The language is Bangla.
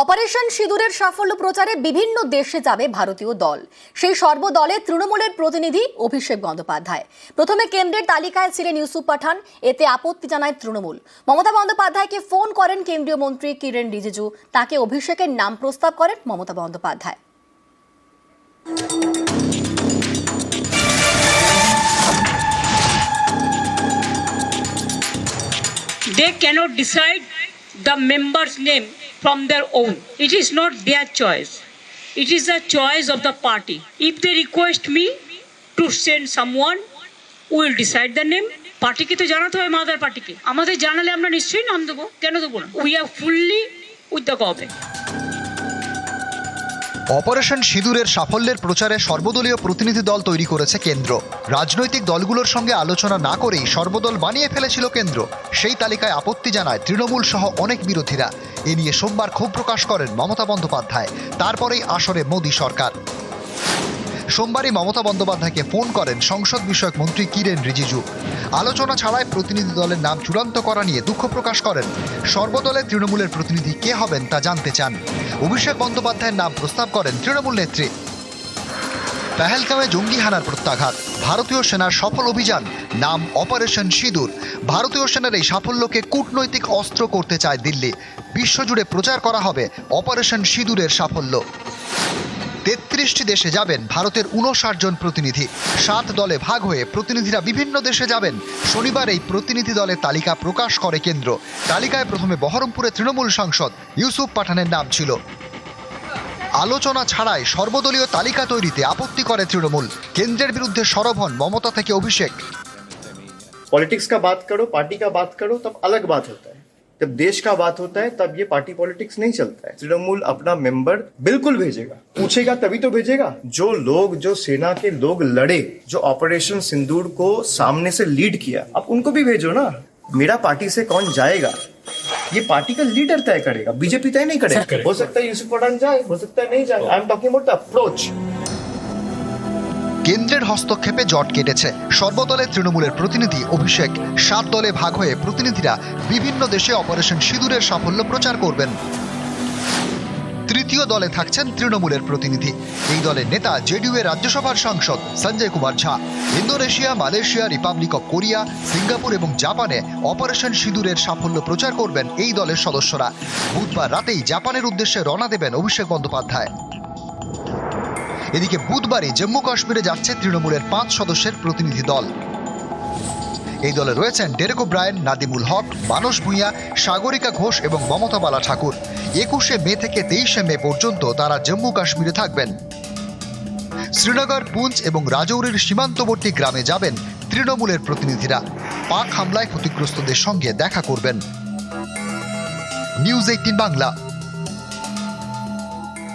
অপারেশন সিঁদুরের সাফল্য প্রচারে বিভিন্ন দেশে যাবে ভারতীয় দল। সেই সর্বদলে তৃণমূলের প্রতিনিধি অভিষেক বন্দ্যোপাধ্যায়। প্রথমে কেন্দ্রের তালিকায় ছিলেন ইউসুফ পাঠান, এতে আপত্তি জানায় তৃণমূল। মমতা বন্দ্যোপাধ্যায়কে ফোন করেন কেন্দ্রীয় মন্ত্রী কিরেন রিজিজু। তাকে অভিষেকের নাম প্রস্তাব করেন Mamata Bandyopadhyay. They cannot decide the member's name. From their own. It is not their choice. It is the choice of the party. If they request me to send someone, we will decide the name. পার্টিকে তো জানাতে হবে মাদার পার্টিকে আমাদের জানালে আমরা নিশ্চয়ই নাম দেবো কেন দেবো না we are fully with the government operation সিঁদুরের সাফল্যের প্রচারে সর্বদলীয় প্রতিনিধি দল তৈরি করেছে কেন্দ্র। রাজনৈতিক দলগুলোর সঙ্গে আলোচনা না করেই সর্বদল বানিয়ে ফেলেছিল কেন্দ্র। সেই তালিকায় আপত্তি জানায় তৃণমূল সহ অনেক বিরোধীরা। এ নিয়ে সোমবার ক্ষোভ প্রকাশ করেন মমতা বন্দ্যোপাধ্যায়। তারপরেই আসরে মোদী সরকার। সোমবারই মমতা বন্দ্যোপাধ্যায়কে ফোন করেন সংসদ বিষয়ক মন্ত্রী কিরেন রিজিজু। আলোচনা ছাড়াই প্রতিনিধি দলের নাম চূড়ান্ত করা নিয়ে দুঃখ প্রকাশ করেন। সর্বদলের তৃণমূলের প্রতিনিধি কে হবেন তা জানতে চান। অভিষেক বন্দ্যোপাধ্যায়ের নাম প্রস্তাব করেন তৃণমূল নেত্রী। পেহেলগাঁওয়ে জঙ্গি হানার প্রত্যাঘাত। ভারতীয় সেনার সফল অভিযান। নাম অপারেশন সিঁদুর। ভারতীয় সেনার এই সাফল্যকে কূটনৈতিক অস্ত্র করতে চায় দিল্লি। বিশ্বজুড়ে প্রচার করা হবে অপারেশন সিঁদুরের সাফল্য। তেত্রিশটি দেশে যাবেন ভারতের উনষাট জন প্রতিনিধি। সাত দলে ভাগ হয়ে প্রতিনিধিরা বিভিন্ন দেশে যাবেন। শনিবার এই প্রতিনিধি দলের তালিকা প্রকাশ করে কেন্দ্র। তালিকায় প্রথমে বহরমপুরে তৃণমূল সাংসদ ইউসুফ পাঠানের নাম ছিল। আলোচনা ছাড়াই সর্বদলীয় তালিকা তৈরিতে আপত্তি করে তৃণমূল। কেন্দ্রের বিরুদ্ধে সরব হন মমতা থেকে অভিষেক। পলিটিক্স কা বাত করো, পার্টি কা বাত করো, তব আলাগ বাত হতা। जब देश का बात होता है तब ये पार्टी पॉलिटिक्स नहीं चलता है। तृणमूल अपना मेंबर बिल्कुल भेजेगा। पूछेगा तभी तो भेजेगा। जो लोग जो सेना के लोग लड़े जो ऑपरेशन सिंदूर को सामने से लीड किया अब उनको भी भेजो ना। मेरा पार्टी से कौन जाएगा? ये पार्टी का लीडर तय करेगा। बीजेपी तय नहीं करेगा। हो सकता है यूसुफ पठान जाए हो सकता है नहीं जाए। I am talking about the approach কেন্দ্রের হস্তক্ষেপে জট কেটেছে। সর্বদলের তৃণমূলের প্রতিনিধি অভিষেক সাত দলে ভাগ হয়ে প্রতিনিধিরা বিভিন্ন দেশে অপারেশন সিঁদুরের সাফল্য প্রচার করবেন। তৃতীয় দলে থাকছেন তৃণমূলের প্রতিনিধি। এই দলের নেতা জেডিইউ এর রাজ্যসভার সাংসদ Sanjay Kumar Jha. Indonesia, Malaysia, Republic of Korea, Singapore এবং জাপানে অপারেশন সিঁদুরের সাফল্য প্রচার করবেন এই দলের সদস্যরা। বুধবার রাতেই জাপানের উদ্দেশ্যে রওনা দেবেন অভিষেক বন্দ্যোপাধ্যায়। এদিকে বুধবারই জম্মু কাশ্মীরে যাচ্ছে তৃণমূলের পাঁচ সদস্যের প্রতিনিধি দল। এই দলে রয়েছেন ডেরেক ব্রায়ন, নাদিমুল হক, মানস ভূঁইয়া, সাগরিকা ঘোষ এবং মমতা বালা ঠাকুর। একুশে মে থেকে তেইশে মে পর্যন্ত তারা জম্মু কাশ্মীরে থাকবেন। শ্রীনগর, পুঞ্চ এবং রাজৌরির সীমান্তবর্তী গ্রামে যাবেন তৃণমূলের প্রতিনিধিরা। পাক হামলায় ক্ষতিগ্রস্তদের সঙ্গে দেখা করবেন। News eighteen Bangla.